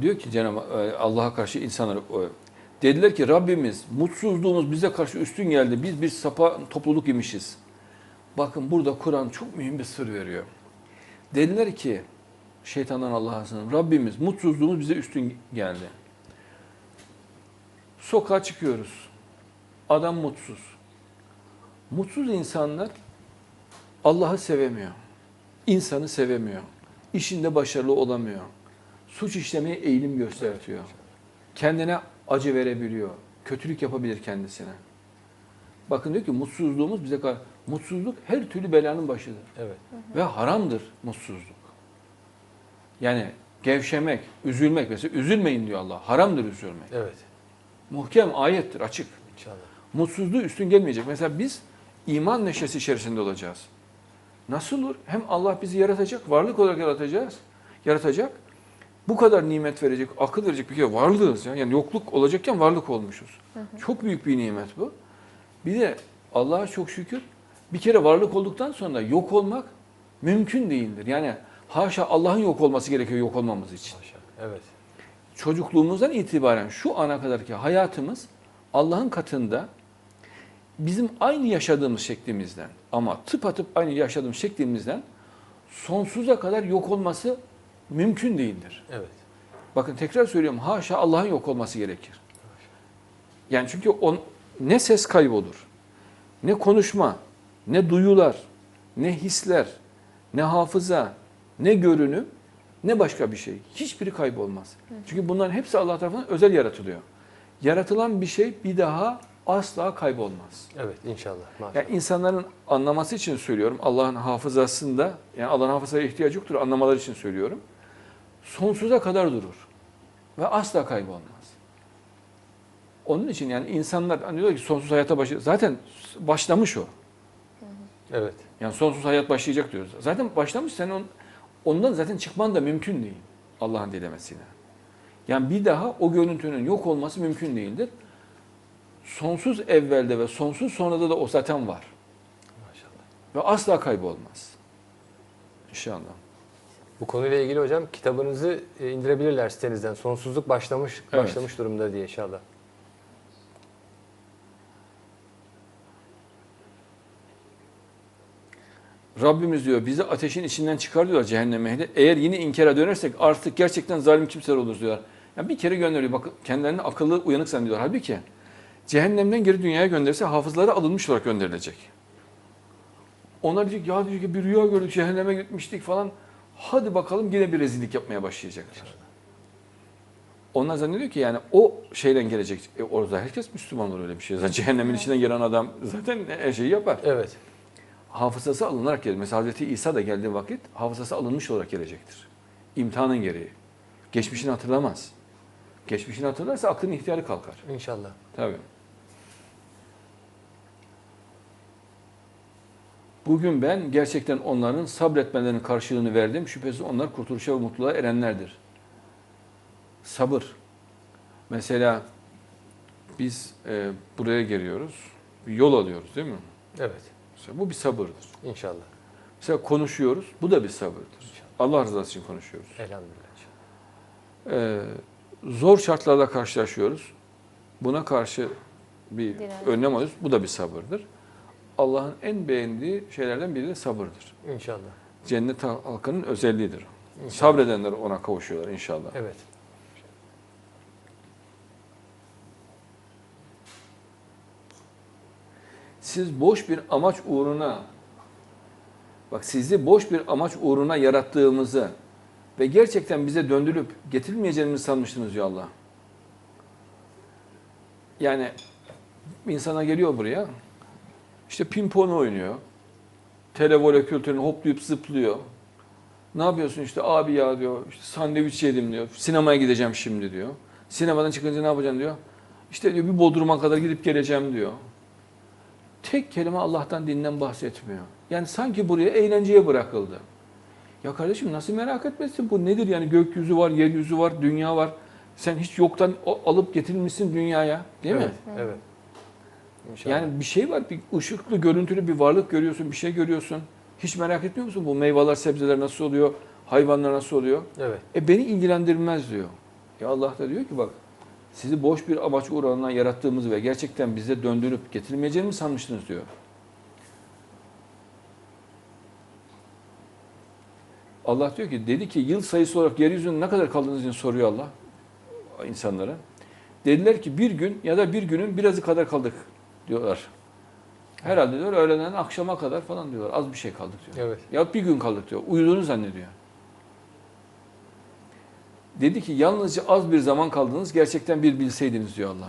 Diyor ki Cenab-ı e, Allah'a karşı insanlar e, dediler ki Rabbimiz mutsuzluğumuz bize karşı üstün geldi. Biz bir sapa topluluk imişiz. Bakın burada Kur'an çok mühim bir sır veriyor. Dediler ki şeytandan Allah'a sığınırım. Rabbimiz mutsuzluğumuz bize üstün geldi. Sokağa çıkıyoruz. Adam mutsuz. Mutsuz insanlar Allah'ı sevemiyor. İnsanı sevemiyor. İşinde başarılı olamıyor. Suç işlemeye eğilim gösteriyor. Kendine acı verebiliyor. Kötülük yapabilir kendisine. Bakın diyor ki mutsuzluğumuz bize kar- mutsuzluk her türlü belanın başıdır Evet. ve haramdır mutsuzluk. Yani gevşemek, üzülmek mesela üzülmeyin diyor Allah. Haramdır üzülmek. Evet. Muhkem ayettir, açık. İnşallah. Mutsuzluğu üstün gelmeyecek. Mesela biz iman neşesi içerisinde olacağız. Nasıl olur? Hem Allah bizi yaratacak, varlık olarak yaratacağız. Yaratacak. Bu kadar nimet verecek, akıl verecek bir kere varlığız. Ya. Yani yokluk olacakken varlık olmuşuz. Çok büyük bir nimet bu. Bir de Allah'a çok şükür bir kere varlık olduktan sonra yok olmak mümkün değildir. Yani haşa Allah'ın yok olması gerekiyor yok olmamız için Maşallah. Evet. çocukluğumuzdan itibaren şu ana kadarki hayatımız Allah'ın katında bizim aynı yaşadığımız şeklimizden ama tıpatıp aynı yaşadığımız şeklimizden sonsuza kadar yok olması mümkün değildir. Evet. Bakın tekrar söylüyorum haşa Allah'ın yok olması gerekir. Yani çünkü on, ne ses kaybolur, ne konuşma, ne duyular, ne hisler, ne hafıza, ne görünüm, ne başka bir şey. Hiçbiri kaybolmaz. Çünkü bunların hepsi Allah tarafından özel yaratılıyor. Yaratılan bir şey bir daha asla kaybolmaz. Evet inşallah. Maşallah. Yani insanların anlaması için söylüyorum. Allah'ın hafızasında, yani Allah'ın hafızaya ihtiyacı yoktur anlamaları için söylüyorum. Sonsuza kadar durur. Ve asla kaybolmaz. Onun için yani insanlar hani diyorlar ki sonsuz hayata başı zaten başlamış o. Evet. Yani sonsuz hayat başlayacak diyoruz. Zaten başlamış sen on, ondan zaten çıkman da mümkün değil Allah'ın dilemesiyle. Yani bir daha o görüntünün yok olması mümkün değildir. Sonsuz evvelde ve sonsuz sonrada da o zaten var. Maşallah. Ve asla kaybolmaz. İnşallah. Bu konuyla ilgili hocam kitabınızı e, indirebilirler sitenizden. Sonsuzluk başlamış Evet. başlamış durumda diye inşallah. Rabbimiz diyor bizi ateşin içinden çıkar diyorlar cehennem ehli. Eğer yine inkara dönersek artık gerçekten zalim kimseler oluruz diyorlar. Yani bir kere gönderiyor. Bak kendilerini akıllı uyanık zannediyorlar. Halbuki cehennemden geri dünyaya gönderirse hafızları alınmış olarak gönderilecek. Onlar diyecek ya diyecek ki bir rüya gördük cehenneme gitmiştik falan. Hadi bakalım yine bir rezillik yapmaya başlayacaklar. Onlar zannediyor ki yani o şeyden gelecek. E orada herkes Müslüman olur öyle bir şey. Zaten cehennemin içinden gelen adam zaten her şeyi yapar Evet. hafızası alınarak gelir. Mesela Hazreti İsa da geldiği vakit hafızası alınmış olarak gelecektir. İmtihanın gereği. Geçmişini hatırlamaz. Geçmişini hatırlarsa aklın ihtiyarı kalkar. İnşallah. Tabii. Bugün ben gerçekten onların sabretmelerinin karşılığını verdim. Şüphesiz onlar kurtuluşa ve mutluluğa erenlerdir. Sabır. Mesela biz e, buraya geliyoruz. Bir yol alıyoruz değil mi? Evet. Mesela bu bir sabırdır. İnşallah. Mesela konuşuyoruz. Bu da bir sabırdır. Allah rızası için konuşuyoruz. Elhamdülillah. Ee, zor şartlarla karşılaşıyoruz. Buna karşı bir Direnç. önlem alıyoruz. Bu da bir sabırdır. Allah'ın en beğendiği şeylerden biri de sabırdır. İnşallah. Cennet halkının özelliğidir. İnşallah. Sabredenler ona kavuşuyorlar inşallah. Evet. Siz boş bir amaç uğruna bak sizi boş bir amaç uğruna yarattığımızı ve gerçekten bize döndürüp getirilmeyeceğimizi sanmıştınız diyor Allah. Yani insana geliyor buraya işte pimpon oynuyor. Televole kültürünü hoplayıp zıplıyor. Ne yapıyorsun işte abi ya diyor işte sandviç yedim diyor. Sinemaya gideceğim şimdi diyor. Sinemadan çıkınca ne yapacaksın diyor. İşte diyor bir Bodrum'a kadar gidip geleceğim diyor tek kelime Allah'tan dinden bahsetmiyor. Yani sanki buraya eğlenceye bırakıldı. Ya kardeşim nasıl merak etmesin bu nedir yani gökyüzü var, yeryüzü var, dünya var. Sen hiç yoktan alıp getirilmişsin dünyaya değil evet. mi? Evet. İnşallah. Yani bir şey var, bir ışıklı, görüntülü bir varlık görüyorsun, bir şey görüyorsun. Hiç merak etmiyor musun bu meyveler, sebzeler nasıl oluyor, hayvanlar nasıl oluyor? evet. E beni ilgilendirmez diyor. Ya Allah da diyor ki bak sizi boş bir amaç uğruna yarattığımızı ve gerçekten bize döndürüp getirmeyeceğini mi sanmıştınız diyor. Allah diyor ki dedi ki yıl sayısı olarak yeryüzünde ne kadar kaldınız diye soruyor Allah insanlara. Dediler ki bir gün ya da bir günün birazı kadar kaldık diyorlar. Herhalde diyor öğleden akşama kadar falan diyorlar. Az bir şey kaldık diyor. Evet. Ya bir gün kaldık diyor. Uyuduğunu zannediyor. Dedi ki yalnızca az bir zaman kaldınız gerçekten bir bilseydiniz diyor Allah.